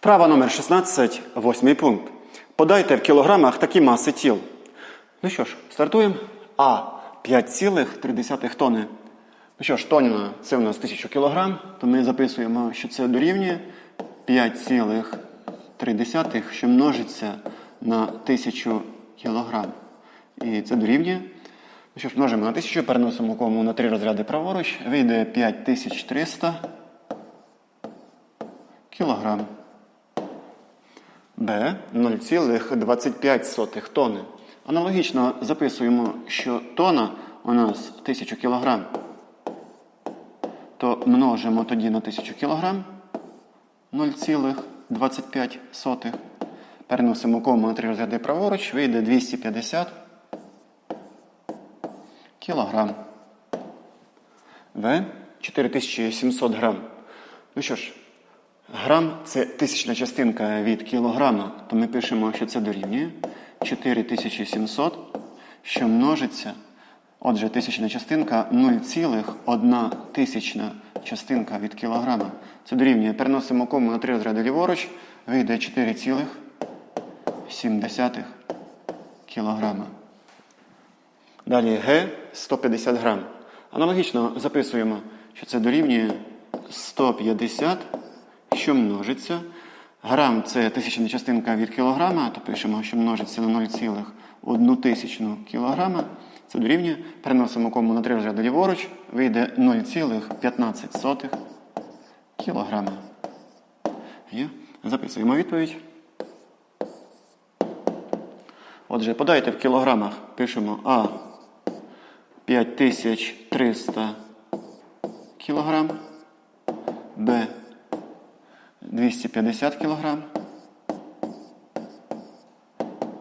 Вправа номер 16, восьмий пункт. Подайте в кілограмах такі маси тіл. Ну що ж, стартуємо. А 5,3 тонни. Ну що ж, тонна це у нас 1000 кілограм, то ми записуємо, що це дорівнює 5,3, що множиться на 1000 кілограм. І це дорівнює. Ну що ж, множимо на 1000, переносимо кому на 3 розряди праворуч, вийде 5300 кілограм. Б 0,25 тонни. Аналогічно записуємо, що тона у нас 1000 кг. То множимо тоді на 1000 кг 0,25. Переносимо кому на 3 розряди праворуч, вийде 250 кг. В 4700 грам. Ну що ж, Грам це тисячна частинка від кілограма, то ми пишемо, що це дорівнює 4700, що множиться. Отже, тисячна частинка 0,1 тисячна частинка від кілограма. Це дорівнює. Переносимо кому на 3 розряди ліворуч, вийде 4,7 кілограма. Далі Г 150 грам. Аналогічно записуємо, що це дорівнює 150 що множиться. Грам це тисячна частинка від кілограма, то пишемо, що множиться на 0,1 тисячну кілограма. Це дорівнює. Переносимо кому на 3 розряди ліворуч, вийде 0,15 кілограма. Є. Записуємо відповідь. Отже, подайте в кілограмах. Пишемо А 5300 кілограм, 250 кг.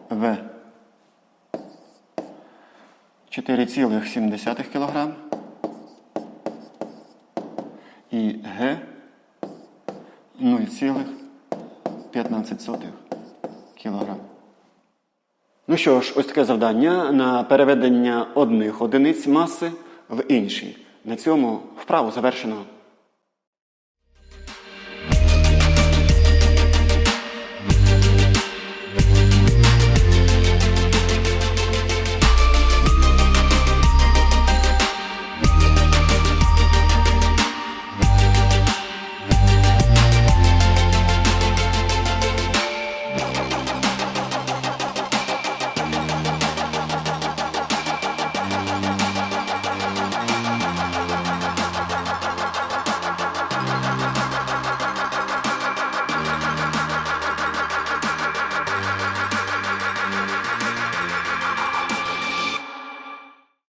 В 4,7 кг. І Г 0,15 кг. Ну що ж, ось таке завдання на переведення одних одиниць маси в інші. На цьому вправу завершено.